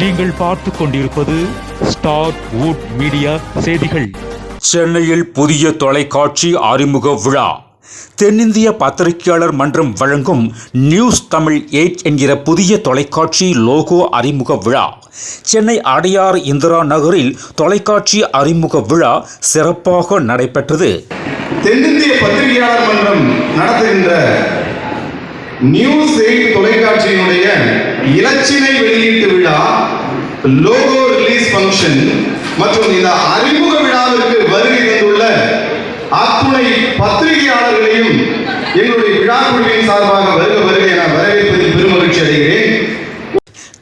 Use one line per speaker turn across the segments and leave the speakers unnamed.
நீங்கள் பார்த்து கொண்டிருப்பது ஸ்டார் வுட் மீடியா செய்திகள்
சென்னையில் புதிய தொலைக்காட்சி அறிமுக விழா தென்னிந்திய பத்திரிகையாளர் மன்றம் வழங்கும் நியூஸ் தமிழ் எயிட் என்கிற புதிய தொலைக்காட்சி லோகோ அறிமுக விழா சென்னை அடையாறு இந்திரா நகரில் தொலைக்காட்சி அறிமுக விழா சிறப்பாக நடைபெற்றது
தென்னிந்திய பத்திரிகையாளர் மன்றம் நடத்துகின்ற நியூஸ் எயிட் தொலைக்காட்சியினுடைய இலச்சினை வெளியீட்டு விழா லோகோ ரிலீஸ் ஃபங்க்ஷன் மற்றும் இந்த அறிமுக விழாவிற்கு வருகை தந்துள்ள அத்துணை பத்திரிகையாளர்களையும் எங்களுடைய விழா குழுவின் சார்பாக வருக வருகை என வரவேற்பு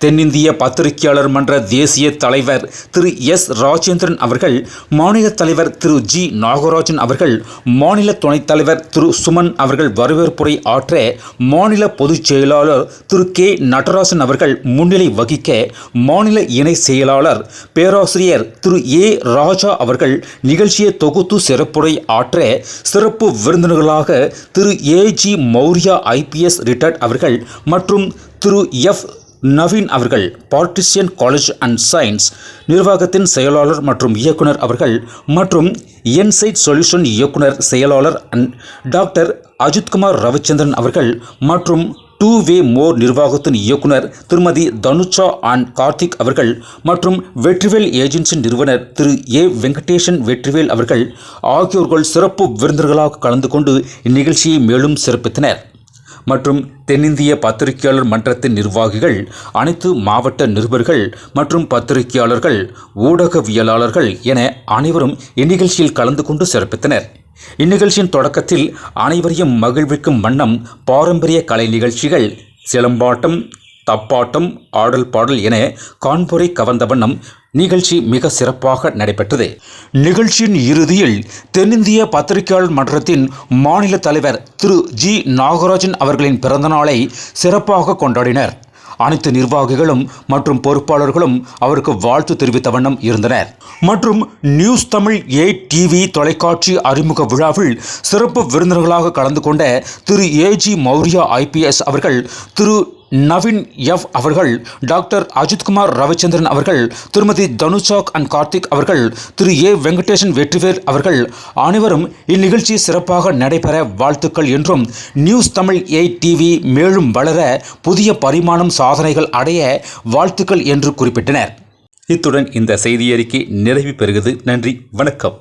தென்னிந்திய பத்திரிகையாளர் மன்ற தேசிய தலைவர் திரு எஸ் ராஜேந்திரன் அவர்கள் மாநில தலைவர் திரு ஜி நாகராஜன் அவர்கள் மாநில துணைத் தலைவர் திரு சுமன் அவர்கள் வரவேற்புரை ஆற்ற மாநில பொதுச் செயலாளர் திரு கே நடராசன் அவர்கள் முன்னிலை வகிக்க மாநில இணை செயலாளர் பேராசிரியர் திரு ஏ ராஜா அவர்கள் நிகழ்ச்சியை தொகுத்து சிறப்புரை ஆற்ற சிறப்பு விருந்தினர்களாக Thiru A G Maurya IPS retired அவர்கள் மற்றும் திரு எஃப் நவீன் அவர்கள் பார்ட்டிசியன் காலேஜ் அண்ட் சயின்ஸ் நிர்வாகத்தின் செயலாளர் மற்றும் இயக்குனர் அவர்கள் மற்றும் என்சைட் சொல்யூஷன் இயக்குனர் செயலாளர் அண்ட் டாக்டர் அஜித்குமார் ரவிச்சந்திரன் அவர்கள் மற்றும் டூ வே மோர் நிர்வாகத்தின் இயக்குனர் திருமதி தனுஷா அண்ட் கார்த்திக் அவர்கள் மற்றும் வெற்றிவேல் ஏஜென்சி நிறுவனர் திரு ஏ வெங்கடேஷன் வெற்றிவேல் அவர்கள் ஆகியோர்கள் சிறப்பு விருந்தர்களாக கலந்து கொண்டு இந்நிகழ்ச்சியை மேலும் சிறப்பித்தனர் மற்றும் தென்னிந்திய பத்திரிகையாளர் மன்றத்தின் நிர்வாகிகள் அனைத்து மாவட்ட நிருபர்கள் மற்றும் பத்திரிகையாளர்கள் ஊடகவியலாளர்கள் என அனைவரும் இந்நிகழ்ச்சியில் கலந்து கொண்டு சிறப்பித்தனர் இந்நிகழ்ச்சியின் தொடக்கத்தில் அனைவரையும் மகிழ்விக்கும் வண்ணம் பாரம்பரிய கலை நிகழ்ச்சிகள் சிலம்பாட்டம் தப்பாட்டம் ஆடல் பாடல் என காண்பொரை கவர்ந்த வண்ணம் நிகழ்ச்சி மிக சிறப்பாக நடைபெற்றது நிகழ்ச்சியின் இறுதியில் தென்னிந்திய பத்திரிகையாளர் மன்றத்தின் மாநில தலைவர் திரு ஜி நாகராஜன் அவர்களின் பிறந்தநாளை சிறப்பாக கொண்டாடினர் அனைத்து நிர்வாகிகளும் மற்றும் பொறுப்பாளர்களும் அவருக்கு வாழ்த்து தெரிவித்த வண்ணம் இருந்தனர் மற்றும் நியூஸ் தமிழ் ஏ டிவி தொலைக்காட்சி அறிமுக விழாவில் சிறப்பு விருந்தினர்களாக கலந்து கொண்ட Thiru A G Maurya IPS அவர்கள் திரு நவீன் எஃப் அவர்கள் டாக்டர் அஜித்குமார் ரவிச்சந்திரன் அவர்கள் திருமதி தனுஷாக் அண்ட் கார்த்திக் அவர்கள் திரு ஏ வெங்கடேஷன் வெற்றிவேல் அவர்கள் அனைவரும் இந்நிகழ்ச்சி சிறப்பாக நடைபெற வாழ்த்துக்கள் என்றும் நியூஸ் தமிழ் ஏ டிவி மேலும் வளர புதிய பரிமாணம் சாதனைகள் அடைய வாழ்த்துக்கள் என்று குறிப்பிட்டனர்
இத்துடன் இந்த செய்தியறிக்கை நிறைவு பெறுகிறது நன்றி வணக்கம்